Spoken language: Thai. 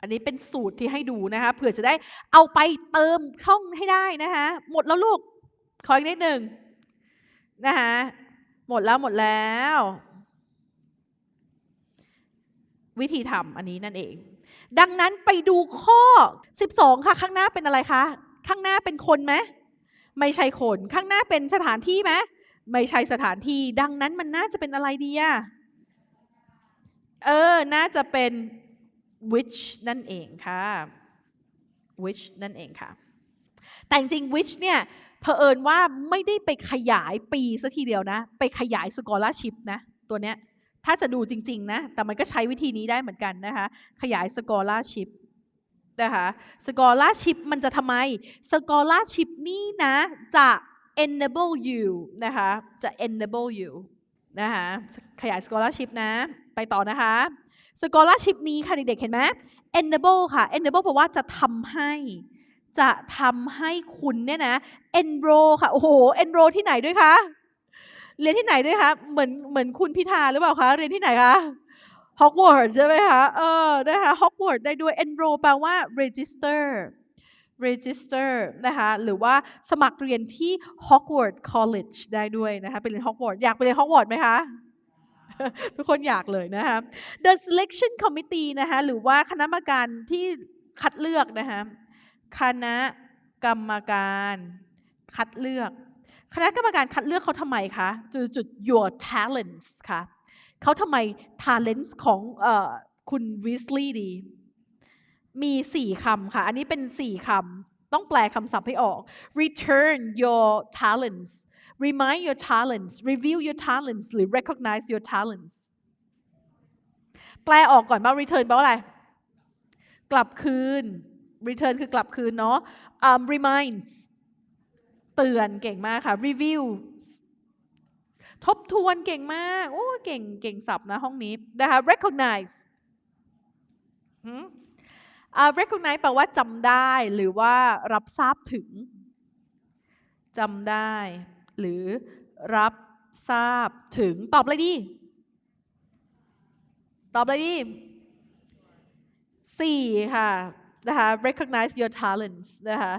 อันนี้เป็นสูตรที่ให้ดูนะคะเผื่อจะได้เอาไปเติมช่องให้ได้นะคะหมดแล้วลูก ขออีกนิดหนึ่งนะคะหมดแล้วหมดแล้ว วิธีทำอันนี้นั่นเอง ดังนั้นไปดูข้อ 12 ค่ะ ข้างหน้าเป็นอะไรคะ ข้างหน้าเป็นคนไหมไม่ใช่คน ข้างหน้าเป็นสถานที่ไหมไม่ใช่สถานที่ ดังนั้นมันน่าจะเป็นอะไรดีอะเออ น่าจะเป็น which นั่นเองค่ะ which นั่นเองค่ะ แต่จริง which เนี่ยเผอิญว่าไม่ได้ไปขยายปีซะทีเดียวนะ ไปขยาย scholarship นะตัวเนี้ยถ้าจะดูจริง ๆ นะ แต่มันก็ใช้วิธีนี้ได้เหมือนกันนะคะ ขยาย scholarship นะคะ scholarship มันจะทำไม scholarship นี่นะจะ enable you นะคะ จะ enable you นะคะ ขยาย scholarship นะ ไปต่อนะคะ scholarship นี้ค่ะเด็กๆ เห็นไหม enable ค่ะ enable แปลว่าจะทำให้ จะทำให้คุณเนี่ยนะ enroll ค่ะ โอ้โห enroll ที่ไหนด้วยคะ เรียนที่ไหนด้วยคะ เหมือนเหมือนคุณพิธาหรือเปล่าคะ เรียนที่ไหนคะฮอกวอตส์ใช่ไหมคะ เออ นะคะฮอกวอตส์ได้ด้วย enroll แปลว่า register register นะคะหรือว่าสมัครเรียนที่ Hogwarts College ได้ด้วยนะคะไปเรียน Hogwarts อยากไปเรียน Hogwarts ไหมคะ ทุกคนอยากเลยนะคะ The selection committee นะคะหรือว่าคณะกรรมการที่คัดเลือกนะคะคณะกรรมการคัดเลือก คณะกรรมการคัดเลือกเขาทำไมคะจุดจุด your talents ค่ะเขาทำไม talents ของออคุณวิสลีย์ดี มีสี่คำค่ะ อันนี้เป็นสี่คำ ต้องแปลคำศัพท์ให้ออก return your talents remind your talents review your talents หรือ recognize your talents แปลออกก่อนว่า return แปลว่าอะไร กลับคืน return คือกลับคืนเนาะอืม reminds เตือนเก่งมากค่ะ review ทบทวนเก่งมาก โอ้ เก่ง เก่งสับนะห้องนี้นะคะ recognize recognize แปลว่าจำได้หรือว่ารับทราบถึงจำได้ หรือรับทราบถึงตอบเลยดี ตอบเลยดีสี่ค่ะนะคะ recognize your talents นะคะ